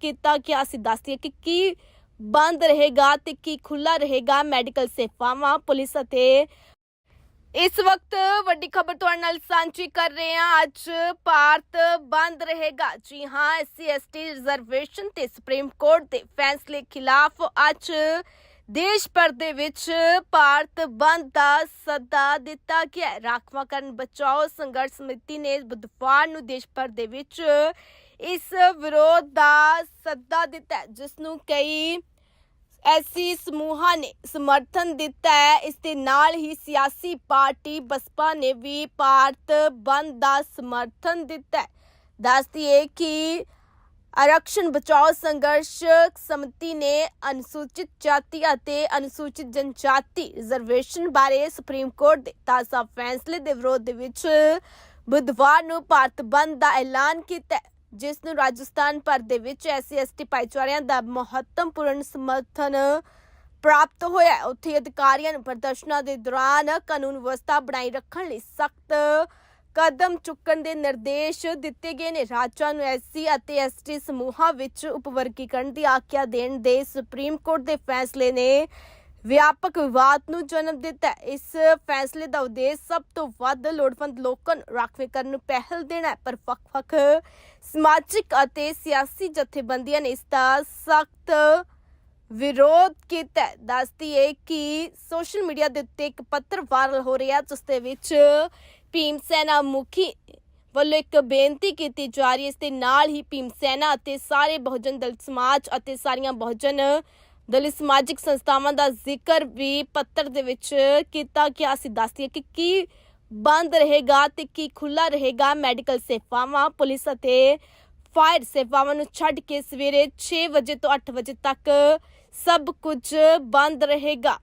ਕੀਤਾ ਗਿਆ ਅਸੀਂ ਦੱਸਦੀ ਕਿ ਕੀ ਬੰਦ ਰਹੇਗਾ ਤੇ ਕੀ ਖੁੱਲਾ ਰਹੇਗਾ ਮੈਡੀਕਲ ਸੇਵਾਵਾਂ, ਪੁਲਿਸ ਅਤੇ ਇਸ ਵਕਤ ਵੱਡੀ ਖਬਰ ਤੁਹਾਡੇ ਨਾਲ ਸਾਂਝੀ ਕਰ ਰਹੇ ਹਾਂ ਅੱਜ ਭਾਰਤ ਬੰਦ ਰਹੇਗਾ ਜੀ ਹਾਂ ਐਸਸੀ ਐਸਟੀ ਰਿਜ਼ਰਵੇਸ਼ਨ ਤੇ ਸੁਪਰੀਮ ਕੋਰਟ ਦੇ ਫੈਸਲੇ ਖਿਲਾਫ ਅੱਜ ਦੇਸ਼ ਭਰ ਦੇ ਵਿੱਚ ਭਾਰਤ ਬੰਦ ਦਾ ਸੱਦਾ ਦਿੱਤਾ ਗਿਆ ਹੈ। ਰਾਖਵਾਂਕਰਨ ਬਚਾਓ ਸੰਘਰਸ਼ ਸਮਿਤੀ ਨੇ ਬੁੱਧਵਾਰ ਨੂੰ ਦੇਸ਼ ਭਰ ਦੇ ਵਿੱਚ ਇਸ ਵਿਰੋਧ ਦਾ ਸੱਦਾ ਦਿੱਤਾ ਹੈ, ਜਿਸ ਨੂੰ ਕਈ ਐਸੀ ਸਮੂਹਾਂ ਨੇ ਸਮਰਥਨ ਦਿੱਤਾ ਹੈ। ਇਸ ਦੇ ਨਾਲ ਹੀ ਸਿਆਸੀ ਪਾਰਟੀ ਬਸਪਾ ਨੇ ਵੀ ਭਾਰਤ ਬੰਦ ਦਾ ਸਮਰਥਨ ਦਿੱਤਾ ਹੈ। ਦੱਸਦੀ ਹੈ ਕਿ ਆਰਕਸ਼ਣ ਬਚਾਓ ਸੰਘਰਸ਼ ਸਮਿਤੀ ਨੇ ਅਨੁਸੂਚਿਤ ਜਾਤੀ ਅਤੇ ਅਨੁਸੂਚਿਤ ਜਨਜਾਤੀ ਰਿਜ਼ਰਵੇਸ਼ਨ ਬਾਰੇ ਸੁਪਰੀਮ ਕੋਰਟ ਦੇ ਤਾਜ਼ਾ ਫੈਸਲੇ ਦੇ ਵਿਰੋਧ ਦੇ ਵਿੱਚ ਬੁੱਧਵਾਰ ਨੂੰ ਭਾਰਤ ਬੰਦ ਦਾ ਐਲਾਨ ਕੀਤਾ ਜਿਸ ਨੂੰ ਰਾਜਸਥਾਨ ਭਰ ਦੇ ਵਿੱਚ ਐਸਸੀ ਐਸਟੀ ਭਾਈਚਾਰਿਆਂ ਦਾ ਮਹੱਤਵਪੂਰਨ ਸਮਰਥਨ ਪ੍ਰਾਪਤ ਹੋਇਆ ਉੱਥੇ ਅਧਿਕਾਰੀਆਂ ਨੂੰ ਪ੍ਰਦਰਸ਼ਨਾਂ ਦੇ ਦੌਰਾਨ ਕਾਨੂੰਨ ਵਿਵਸਥਾ ਬਣਾਈ ਰੱਖਣ ਲਈ ਸਖਤ ਕਦਮ ਚੁੱਕਣ ਦੇ ਨਿਰਦੇਸ਼ ਦਿੱਤੇ ਗਏ ਨੇ। ਰਾਜਾਂ ਨੂੰ ਐਸਸੀ ਅਤੇ ਐਸਟੀ ਸਮੂਹਾਂ ਵਿੱਚ ਉਪਵਰਗੀਕਰਨ ਦੀ ਆਗਿਆ ਦੇਣ ਦੇ ਸੁਪਰੀਮ ਕੋਰਟ ਦੇ ਫੈਸਲੇ ਨੇ ਵਿਆਪਕ ਵਿਵਾਦ ਨੂੰ ਜਨਮ ਦਿੱਤਾ ਇਸ ਫੈਸਲੇ ਦਾ ਉਦੇਸ਼ ਸਭ ਤੋਂ ਵੱਧ ਲੋੜਵੰਦ ਲੋਕਾਂ ਨੂੰ ਰਾਖਵੇਂਕਰਨ ਨੂੰ ਪਹਿਲ ਦੇਣਾ ਹੈ। ਪਰ ਵੱਖ-ਵੱਖ ਸਮਾਜਿਕ ਅਤੇ ਸਿਆਸੀ ਜਥੇਬੰਦੀਆਂ ਨੇ ਇਸ ਦਾ ਸਖਤ ਵਿਰੋਧ ਕੀਤਾ ਦੱਸਦੀ ਹੈ ਕਿ ਸੋਸ਼ਲ ਮੀਡੀਆ ਦੇ ਉੱਤੇ ਇੱਕ ਪੱਤਰ ਵਾਇਰਲ ਹੋ ਰਿਹਾ ਜਿਸ ਦੇ ਵਿੱਚ ਭੀਮ ਸੈਨਾ ਮੁਖੀ ਵੱਲੋਂ ਇੱਕ ਬੇਨਤੀ ਕੀਤੀ ਜਾ ਰਹੀ ਹੈ। ਇਸ ਦੇ ਨਾਲ ਹੀ ਭੀਮ ਸੈਨਾ ਅਤੇ ਸਾਰੇ ਬਹੁਜਨ ਦਲ ਸਮਾਜ ਅਤੇ ਸਾਰੀਆਂ ਬਹੁਜਨ ਦਲਿਤ ਸਮਾਜਿਕ ਸੰਸਥਾਵਾਂ ਦਾ ਜ਼ਿਕਰ ਵੀ ਪੱਤਰ ਦੇ ਵਿੱਚ ਕੀਤਾ ਗਿਆ ਅਸੀਂ ਦੱਸਦੀ ਹੈ ਕਿ ਕੀ ਬੰਦ ਰਹੇਗਾ ਤੇ ਕੀ ਖੁੱਲਾ ਰਹੇਗਾ ਮੈਡੀਕਲ ਸੇਵਾਵਾਂ, ਪੁਲਿਸ ਅਤੇ ਫਾਇਰ ਸੇਵਾਵਾਂ ਨੂੰ ਛੱਡ ਕੇ ਸਵੇਰੇ 6 ਵਜੇ ਤੋਂ 8 ਵਜੇ ਤੱਕ ਸਭ ਕੁਝ ਬੰਦ ਰਹੇਗਾ।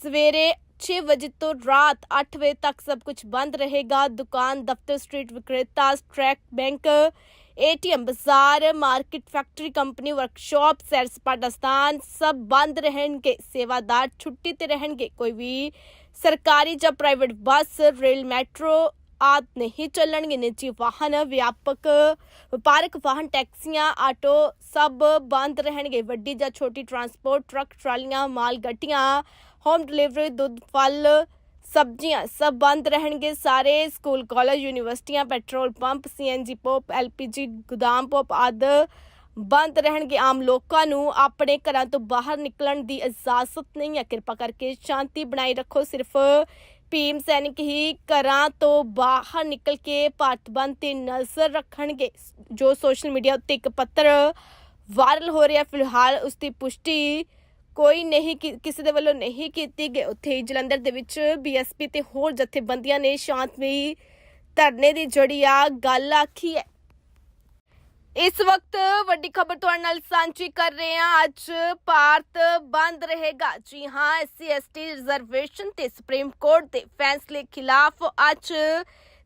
ਸਵੇਰੇ 6 ਵਜੇ ਤੋਂ ਰਾਤ 8 ਵਜੇ ਤੱਕ ਸਭ ਕੁਝ ਬੰਦ ਰਹੇਗਾ। ਦੁਕਾਨ, ਦਫ਼ਤਰ, ਸਟਰੀਟ ਵਿਕਰੇਤਾ, ਸਟ੍ਰੈਕ ਬੈਂਕ ਏਟੀਐਮ ਬਾਜ਼ਾਰ ਮਾਰਕੀਟ ਫੈਕਟਰੀ ਕੰਪਨੀ ਵਰਕਸ਼ਾਪ ਸੈਰ ਸਪਾਟਾ ਸਥਾਨ ਸਭ ਬੰਦ ਰਹਿਣਗੇ ਸੇਵਾਦਾਰ ਛੁੱਟੀ ਤੇ ਰਹਿਣਗੇ ਕੋਈ ਵੀ ਸਰਕਾਰੀ ਜਾਂ ਪ੍ਰਾਈਵੇਟ ਬੱਸ ਰੇਲ ਮੈਟਰੋ ਆਦ ਨਹੀਂ ਚੱਲਣਗੇ ਨਿੱਜੀ ਵਾਹਨ ਵਿਆਪਕ ਵਪਾਰਕ ਵਾਹਨ ਟੈਕਸੀਆਂ ਆਟੋ ਸਭ ਬੰਦ ਰਹਿਣਗੇ ਵੱਡੀ ਜਾਂ ਛੋਟੀ ਟਰਾਂਸਪੋਰਟ ਟਰੱਕ ਟਰਾਲੀਆਂ ਮਾਲ ਗੱਡੀਆਂ ਹੋਮ ਡਿਲੀਵਰੀ ਦੁੱਧ ਫਲ ਸਬਜ਼ੀਆਂ ਸਭ ਬੰਦ ਰਹਿਣਗੇ, ਸਾਰੇ ਸਕੂਲ, ਕਾਲਜ, ਯੂਨੀਵਰਸਿਟੀਆਂ, petrol pump, CNG pump, LPG, ਗੋਦਾਮ ਪੰਪ ਆਦਿ ਬੰਦ ਰਹਿਣਗੇ। ਆਮ ਲੋਕਾਂ ਨੂੰ ਆਪਣੇ ਘਰਾਂ ਤੋਂ ਬਾਹਰ ਨਿਕਲਣ ਦੀ ਇਜਾਜ਼ਤ ਨਹੀਂ ਹੈ। ਕਿਰਪਾ ਕਰਕੇ ਸ਼ਾਂਤੀ ਬਣਾਈ ਰੱਖੋ। ਸਿਰਫ ਭੀਮ ਸੈਨਿਕ ਹੀ ਘਰਾਂ ਤੋਂ ਬਾਹਰ ਨਿਕਲ ਕੇ ਭਾਰਤ ਬੰਦ ਤੇ ਨਜ਼ਰ ਰੱਖਣਗੇ। ਜੋ ਸੋਸ਼ਲ ਮੀਡੀਆ ਉੱਤੇ ਇੱਕ ਪੱਤਰ ਵਾਇਰਲ ਹੋ ਰਿਹਾ ਫਿਲਹਾਲ ਉਸ ਦੀ ਪੁਸ਼ਟੀ ਕੋਈ ਨਹੀਂ ਕਿਸੇ ਦੇ ਵੱਲੋਂ ਨਹੀਂ ਕੀਤੀ ਗਈ। ਉੱਥੇ ਜਲੰਧਰ ਦੇ ਵਿੱਚ ਬੀਐਸਪੀ ਤੇ ਹੋਰ ਜਥੇਬੰਦੀਆਂ ਨੇ ਸ਼ਾਂਤਮਈ ਧਰਨੇ ਦੀ ਜੜੀ ਆ ਗੱਲ ਆਖੀ ਹੈ। ਇਸ ਵਕਤ ਵੱਡੀ ਖਬਰ ਤੁਹਾਡੇ ਨਾਲ ਸਾਂਝੀ ਕਰ ਰਹੇ ਹਾਂ। ਅੱਜ ਭਾਰਤ ਬੰਦ ਰਹੇਗਾ। ਜੀ ਹਾਂ, ਐਸਸੀ ਐਸਟੀ ਰਿਜ਼ਰਵੇਸ਼ਨ ਤੇ ਸੁਪਰੀਮ ਕੋਰਟ ਦੇ ਫੈਸਲੇ ਖਿਲਾਫ ਅੱਜ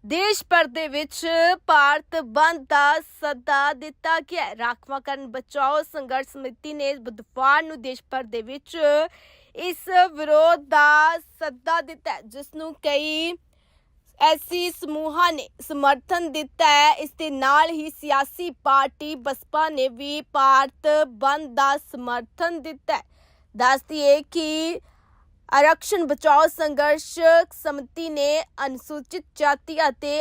ਦੇਸ਼ ਭਰ ਦੇ ਵਿੱਚ ਭਾਰਤ ਬੰਦ ਦਾ ਸੱਦਾ ਦਿੱਤਾ ਗਿਆ ਰਾਖਵਾਂਕਰਨ ਬਚਾਓ ਸੰਘਰਸ਼ ਸਮਿਤੀ ਨੇ ਬੁੱਧਵਾਰ ਨੂੰ ਦੇਸ਼ ਭਰ ਦੇ ਵਿੱਚ ਇਸ ਵਿਰੋਧ ਦਾ ਸੱਦਾ ਦਿੱਤਾ ਹੈ, ਜਿਸ ਨੂੰ ਕਈ ਐਸੀ ਸਮੂਹਾਂ ਨੇ ਸਮਰਥਨ ਦਿੱਤਾ ਹੈ। ਇਸ ਦੇ ਨਾਲ ਹੀ ਸਿਆਸੀ ਪਾਰਟੀ ਬਸਪਾ ਨੇ ਵੀ ਭਾਰਤ ਬੰਦ ਦਾ ਸਮਰਥਨ ਦਿੱਤਾ ਦੱਸਦੀ ਹੈ ਕਿ ਆਰਕਸ਼ਣ ਬਚਾਓ ਸੰਘਰਸ਼ ਸਮਿਤੀ ਨੇ ਅਨੁਸੂਚਿਤ ਜਾਤੀ ਅਤੇ